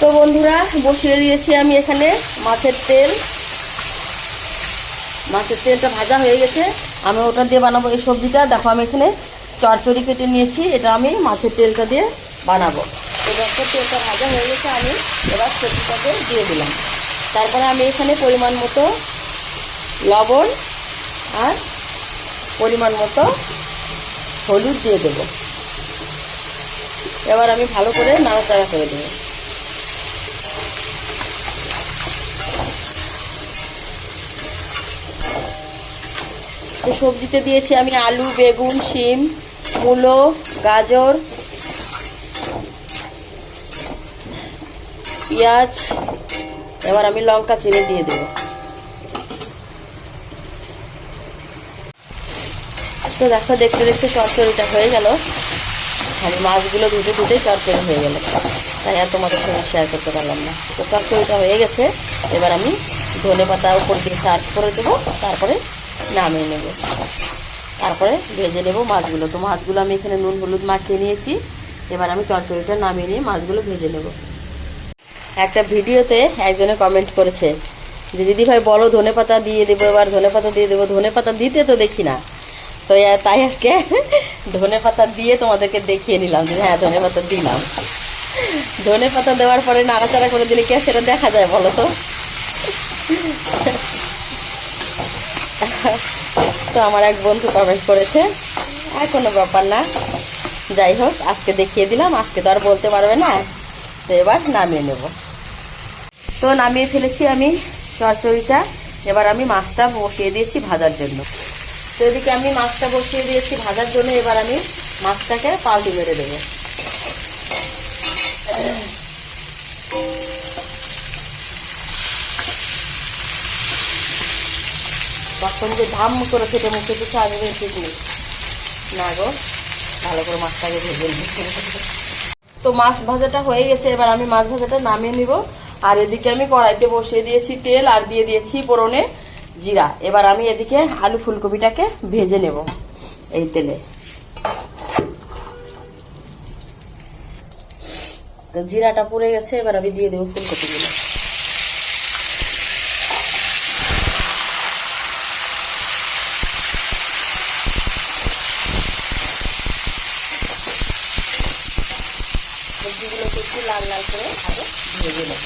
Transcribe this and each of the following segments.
তো বন্ধুরা, বসিয়ে দিয়েছি আমি এখানে মাছের তেল। মাছের তেলটা ভাজা হয়ে গেছে। আমি ওটা দিয়ে বানাবো এই সবজিটা। দেখো, আমি এখানে চচ্চড়ি কেটে নিয়েছি। এটা আমি মাছের তেলটা দিয়ে বানাবো। দেখো, তেলটা ভাজা হয়ে গেছে। আমি এবার সবজিটাকে দিয়ে দিলাম। তারপরে আমি এখানে পরিমাণ মতো লবণ আর পরিমাণ মতো হলুদ দিয়ে দেবো। এবার আমি ভালো করে নাড়াচাড়া করে দেবো। তো সবজিতে দিয়েছি আমি আলু, বেগুন, শিম, মূলো, গাজর, পেঁয়াজ। এবার আমি লঙ্কা চিড়ে দিয়ে দেব। তো দেখো, দেখতে দেখতে চচ্চড়িটা হয়ে গেল। আমি মাছগুলো ধুতে ধুতেই চচ্চড়ি হয়ে গেল। তাই আর তোমাদের সঙ্গে শেয়ার করতে পারলাম না। তো চচ্চড়িটা হয়ে গেছে। এবার আমি ধনে পাতা উপর দিয়ে সার্ভ করে দেবো। তারপরে নামিয়ে নেব। তারপরে ভেজে নেব মাছগুলো। তো মাছগুলো আমি এখানে নুন, হলুদ মাখিয়ে নিয়েছি। এবার আমি চচ্চড়িটা নামিয়ে নিয়ে মাছগুলো ভেজে নেব। একটা ভিডিওতে একজনে কমেন্ট করেছে যে, দিদি ভাই, বলো ধনে পাতা দিয়ে দেবো, এবার ধনে পাতা দিয়ে দেবো। ধনে পাতা দিতে তো দেখি না। তো তাই আজকে ধনে পাতা দিয়ে তোমাদেরকে দেখিয়ে নিলাম যে হ্যাঁ ধনে পাতা দিলাম। ধনে পাতা দেওয়ার পরে নাড়াচাড়া করে দিলে কে সেটা দেখা যায় বলো তো? তো আমার এক বন্ধু কমেন্ট করেছে, আর কোনো ব্যাপার না। যাই হোক, আজকে দেখিয়ে দিলাম, আজকে তো আর বলতে পারবে না। তো এবার নামিয়ে নেব। তো নামিয়ে ফেলেছি আমি চচ্চড়িটা। এবার আমি মাছটা বসিয়ে দিয়েছি ভাজার জন্য। তো এদিকে আমি মাছটা বসিয়ে দিয়েছি ভাজার জন্য, এবার আমি মাছটাকে পাল্টি মেরে দেবো। তখন যে ধাম করে খেতে মুখে কিছু আসবে ঠিক নেই না গো, ভালো করে মাছটাকে ভেজে নিই। তো মাছ ভাজাটা হয়ে গেছে, এবার আমি মাছ ভাজাটা নামিয়ে নিব। আর এদিকে আমি কড়াইতে বসিয়ে দিয়েছি তেল আর দিয়ে দিয়েছি পোড়নে জিরা। এবার আমি এদিকে আলু ফুলকপিটাকে ভেজে নেব এই তেলে। তো জিরাটা পুড়ে গেছে, এবার আমি দিয়ে দেবো ফুলকপিগুলো। একটু লাল লাল করে আগে ভেজে নেব।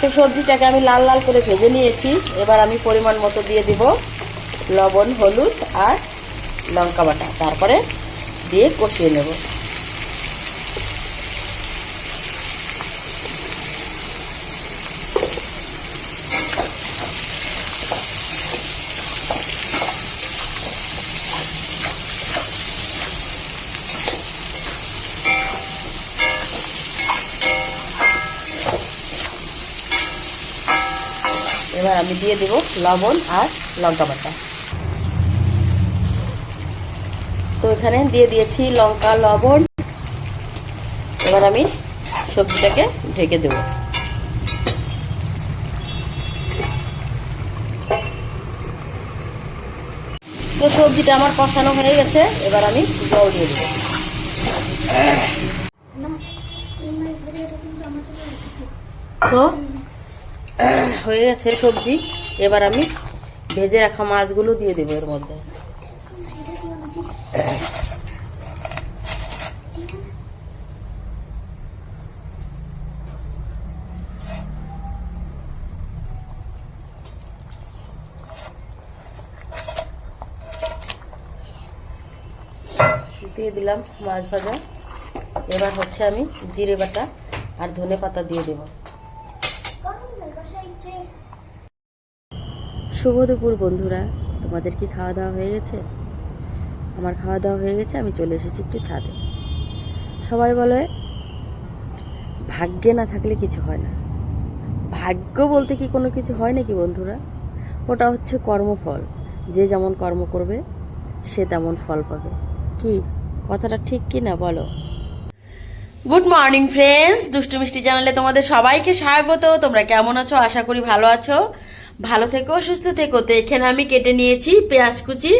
তো সবজিটাকে আমি লাল লাল করে ভেজে নিয়েছি। এবার আমি পরিমাণ মতো দিয়ে দিব লবণ, হলুদ আর লঙ্কা বাটা। তারপরে দিয়ে কষিয়ে নেব। এবার আমি দিয়ে দেব লবণ আর লঙ্কা বাটা। তো এখানে দিয়ে দিয়েছি লঙ্কা লবণ। এবার আমি সবজিটাকে ঢেকে দেব। তো সবজিটা আমার কষানো হয়ে গেছে এবার আমি জল দিয়ে দেবো। তো হয়ে গেছে সবজি। এবার আমি ভেজে রাখা মাছগুলো দিয়ে দেবো এর মধ্যে। দিয়ে দিলাম মাছ ভাজা। এবার হচ্ছে আমি জিরে বাটা আর ধনে পাতা দিয়ে দেবো। শুভ দুপুর, বন্ধুরা। তোমাদের কি খাওয়া দাওয়া হয়ে গেছে? আমার খাওয়া দাওয়া হয়ে গেছে, আমি চলে এসেছি একটু ছাদে। সবাই বলে, ভাগ্যে না থাকলে কিছু হয় না। ভাগ্য বলতে কি কোনো কিছু হয় নাকি, বন্ধুরা? ওটা হচ্ছে কর্মফল। যে যেমন কর্ম করবে, সে তেমন ফল পাবে। কি? কথাটা ঠিক কি না, বলো? গুড মর্নিং ফ্রেন্ডস দুষ্টু মিষ্টি চ্যানেলে তোমাদের সবাইকে স্বাগত। তোমরা কেমন আছো? আশা করি ভালো আছো। ভালো থেকো, সুস্থ থেকো। তো এখানে আমি কেটে নিয়েছি পেঁয়াজ কুচি,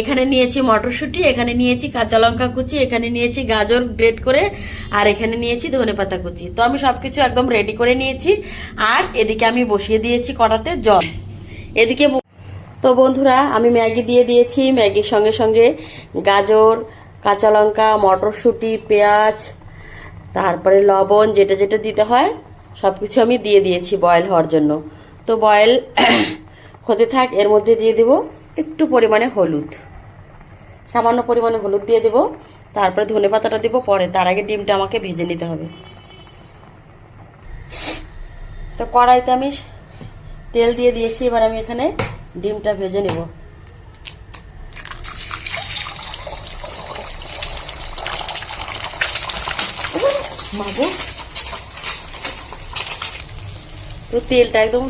এখানে নিয়েছি মটরশুঁটি, এখানে নিয়েছি কাঁচা লঙ্কা কুচি, এখানে নিয়েছি গাজর গ্রেট করে, আর এখানে নিয়েছি ধনেপাতা কুচি। তো আমি সব কিছু একদম রেডি করে নিয়েছি, আর এদিকে আমি বসিয়ে দিয়েছি কড়াতে জল। এদিকে তো বন্ধুরা, আমি ম্যাগি দিয়ে দিয়েছি, ম্যাগির সঙ্গে সঙ্গে গাজর, কাঁচা লঙ্কা, মটরশুঁটি, পেঁয়াজ, তারপরে লবণ, যেটা যেটা দিতে হয় সব কিছু আমি দিয়ে দিয়েছি বয়েল হওয়ার জন্য। তো বয়েল হতে থাক, এর মধ্যে দিয়ে দেব একটু পরিমাণে হলুদ। সামান্য পরিমাণে হলুদ দিয়ে দেব, তারপরে ধনে পাতাটা দেবো, পরে তার আগে ডিমটা আমাকে ভেজে নিতে হবে। তো কড়াইতে আমি তেল দিয়ে দিয়েছি, এবার আমি এখানে ডিমটা ভেজে নেব। তো তেলটা একদম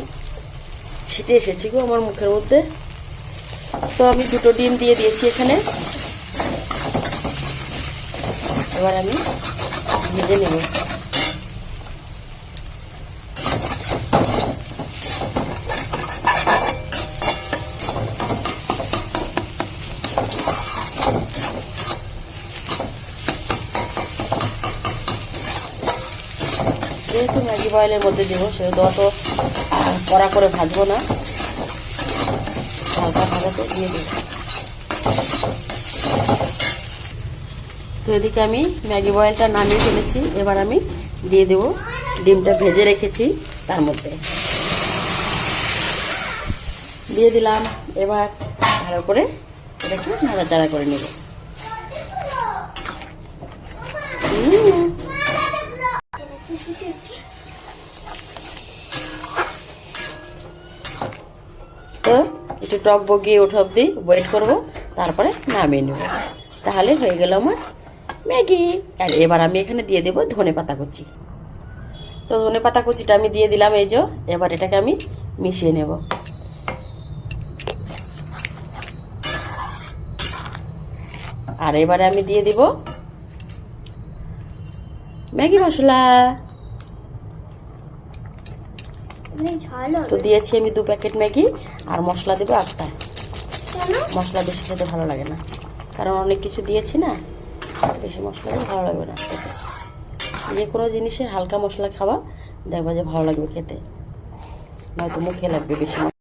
ছিটে এসেছে গো আমার মুখের মধ্যে। তো আমি দুটো ডিম দিয়ে দিয়েছি এখানে। এবার আমি ভেজে নেব। যেহেতু ম্যাগি বয়েলের মধ্যে দেবো, সেহেতু অত কড়া করে ভাজবো না। হালকা ভাজাতে দিয়ে দেবো। তো এদিকে আমি ম্যাগি বয়েলটা নামিয়ে ফেলেছি। এবার আমি দিয়ে দেব ডিমটা ভেজে রেখেছি তার মধ্যে। দিয়ে দিলাম। এবার ভালো করে এটাকে নাড়াচাড়া করে নেব। তো একটু টক বগিয়ে ওঠা অব্দি ওয়েট করব, তারপরে নামিয়ে নেব। তাহলে হয়ে গেল আমার ম্যাগি। আর এবার আমি এখানে দিয়ে দেবো ধনে পাতা কুচি। তো ধনে পাতা কুচিটা আমি দিয়ে দিলাম, এই যে, এবার এটাকে আমি মিশিয়ে নেব। আর এবারে আমি দিয়ে দিব ম্যাগি মশলা। তো দিয়েছি আমি দু প্যাকেট ম্যাগি আর মশলা দেবো আটটা। মশলা বেশি খেতে ভালো লাগে না। কারণ অনেক কিছু দিয়েছি না বেশি মশলা ভালো লাগবে না যে কোনো জিনিসের হালকা মশলা খাওয়া দেখবা যে ভালো লাগবে খেতে। নয়তো মুখে লাগবে বেশি